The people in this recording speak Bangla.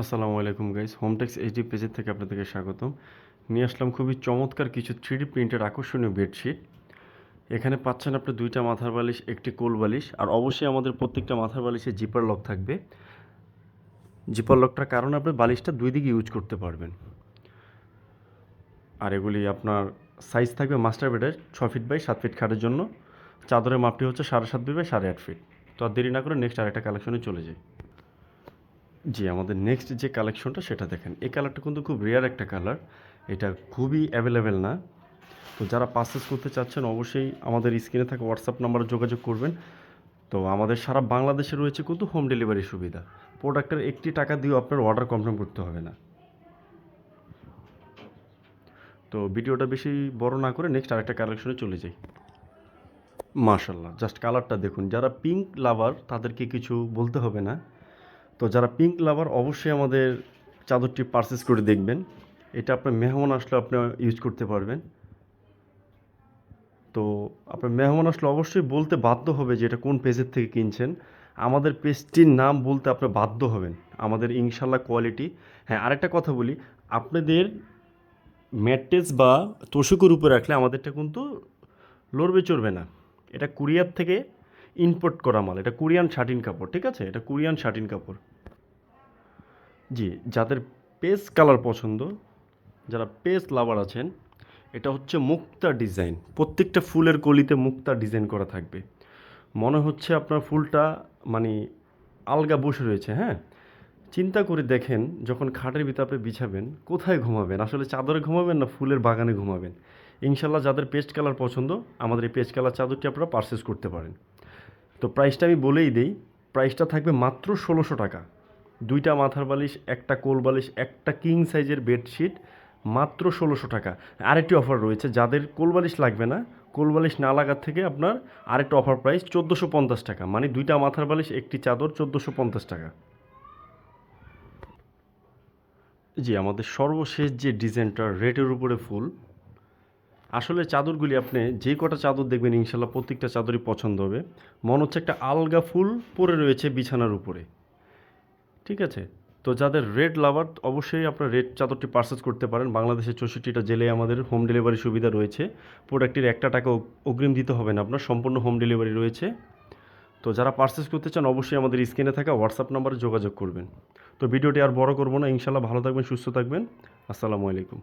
আসসালামু আলাইকুম গাইস হোমটেক্স এইচডি পেজের থেকে আপনাদেরকে স্বাগতম। নিয়ে আসলাম খুবই চমৎকার কিছু থ্রিডি প্রিন্টের আকর্ষণীয় বেডশিট এখানে পাচ্ছেন আপনি দুইটা মাথার বালিশ, একটি কোল বালিশ, আর অবশ্যই আমাদের প্রত্যেকটা মাথার বালিশে জিপার লক থাকবে। জিপার লকটার কারণে আপনি বালিশটা দুই দিকে ইউজ করতে পারবেন। আর এগুলি আপনার সাইজ থাকবে মাস্টার বেডের ছ ফিট বাই সাত ফিট খাটের জন্য। চাদরের মাপটি হচ্ছে সাড়ে সাত ফিট বাই সাড়ে আট ফিট তো আর দেরি না করে নেক্সট আরেকটা কালেকশনে চলে যাই। জি, আমাদের নেক্সট যে কালেকশনটা সেটা দেখেন। এই কালারটা কিন্তু খুব রেয়ার একটা কালার এটা খুবই অ্যাভেলেবেল না। তো যারা পারচেস করতে চাচ্ছেন, অবশ্যই আমাদের স্ক্রিনে থাকা হোয়াটসঅ্যাপ নাম্বারে যোগাযোগ করবেন। তো আমাদের সারা বাংলাদেশে রয়েছে কিন্তু হোম ডেলিভারি সুবিধা। প্রোডাক্টের একটি টাকা দিয়েও আপনার অর্ডার কনফার্ম করতে হবে না। তো ভিডিওটা বেশি বড় না করে নেক্সট আরেকটা কালেকশনে চলে যাই। মাশাল্লাহ জাস্ট কালারটা দেখুন। যারা পিঙ্ক লাভার তাদেরকে কিছু বলতে হবে না। তো যারা পিঙ্ক লাভার অবশ্যই আমাদের চাদরটি পারচেস করে দেখবেন। এটা আপনার মেহমান আসলে আপনি ইউজ করতে পারবেন। তো আপনার মেহমান আসলে অবশ্যই বলতে বাধ্য হবে যে এটা কোন পেজের থেকে কিনছেন। আমাদের পেজটির নাম বলতে আপনি বাধ্য হবেন। আমাদের ইনশাল্লাহ কোয়ালিটি হ্যাঁ আরেকটা কথা বলি। আপনাদের ম্যাট্রেস বা তোষকের উপরে রাখলে আমাদেরটা কিন্তু লড়বে চড়বে না। এটা কুরিয়ার থেকে ইম্পোর্ট করা মাল, এটা কোরিয়ান শার্টিন কাপড়, ঠিক আছে? এটা কোরিয়ান শার্টিন কাপড়। জি, যাদের পেস কালার পছন্দ, যারা পেস লাভার আছেন, এটা হচ্ছে মুক্তা ডিজাইন। প্রত্যেকটা ফুলের কলিতে মুক্তা ডিজাইন করা থাকবে। মনে হচ্ছে আপনার ফুলটা মানে আলগা বসে রয়েছে হ্যাঁ? চিন্তা করে দেখেন, যখন খাটের ভিতরে আপনি বিছাবেন, কোথায় ঘুমাবেন? আসলে চাদরে ঘুমাবেন না ফুলের বাগানে ঘুমাবেন? ইনশাল্লাহ যাদের পেস্ট কালার পছন্দ, আমাদের এই পেস্ট কালার চাদরটি আপনারা পারচেস করতে পারেন। তো প্রাইসটা আমি বলেই দিই প্রাইসটা থাকবে মাত্র ষোলোশো টাকা। দুইটা মাথার বালিশ, একটা কোল বালিশ, একটা কিং সাইজের বেডশিট মাত্র ষোলোশো টাকা। আরেকটি অফার রয়েছে, যাদের কোল বালিশ লাগবে না, কোল বালিশ না লাগার থেকে আপনার আরেকটা অফার প্রাইস চোদ্দোশো পঞ্চাশ টাকা। মানে দুইটা মাথার বালিশ, একটি চাদর, চোদ্দোশো পঞ্চাশ টাকা। জি, আমাদের সর্বশেষ যে ডিজাইনটা রেটের উপরে ফুল আসলে চাদরগুলি আপনি যে কটা চাদর দেখবেন, ইনশাল্লাহ প্রত্যেকটা চাদরই পছন্দ হবে। মনে হচ্ছে একটা আলগা ফুল পরে রয়েছে বিছানার উপরে। ঠিক আছে? তো যাদের রেড লাভার, অবশ্যই আপনার রেড চাদরটি পারচেস করতে পারেন। বাংলাদেশের চৌষট্টিটা জেলায় আমাদের হোম ডেলিভারি সুবিধা রয়েছে। প্রোডাক্টটির একটা টাকা অগ্রিম দিতে হবে না আপনার, সম্পূর্ণ হোম ডেলিভারি রয়েছে। তো যারা পারচেস করতে চান, অবশ্যই আমাদের স্ক্রিনে থাকা হোয়াটসঅ্যাপ নাম্বারে যোগাযোগ করবেন। তো ভিডিওটি আর বড় করব না, ইনশাল্লাহ ভালো থাকবেন, সুস্থ থাকবেন। আসসালামু আলাইকুম।